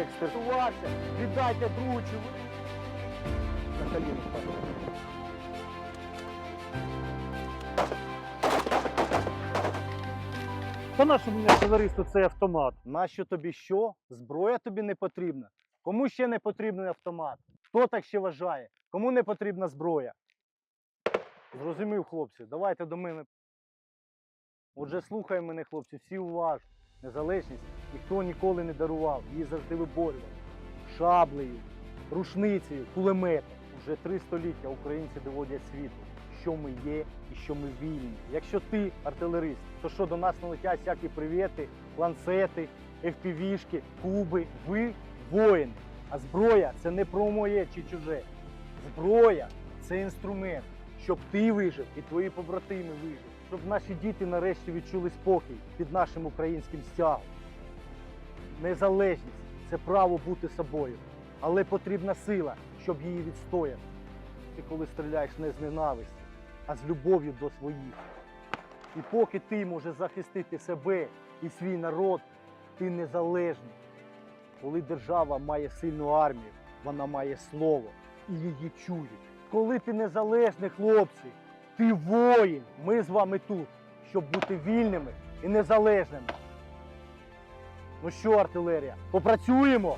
експертувався, віддайте чоловіку. На впаде. Та наше мені цей автомат. Нащо тобі що? Зброя тобі не потрібна. Кому ще не потрібен автомат? Хто так ще вважає? Кому не потрібна зброя? Зрозумів, хлопці, давайте до мене. Отже, слухай мене, хлопці, всі уважно. Незалежність ніхто ніколи не дарував, її завжди виборював. Шаблею, рушницею, кулеметом. Уже три століття українці доводять світу, що ми є і що ми вільні. Якщо ти артилерист, то що до нас налетять всякі привіти, ланцети, FPV-шки, куби. Ви воїни. А зброя це не про моє чи чуже. Зброя це інструмент, щоб ти вижив і твої побратими вижили. Щоб наші діти нарешті відчули спокій під нашим українським стягом. Незалежність це право бути собою, але потрібна сила, щоб її відстояти. Ти коли стріляєш не з ненависті, а з любов'ю до своїх. І поки ти можеш захистити себе і свій народ, ти незалежний. Коли держава має сильну армію, вона має слово і її чують. Коли ти незалежний, хлопці, ти воїн. Ми з вами тут, щоб бути вільними і незалежними. Ну що, артилерія, попрацюємо?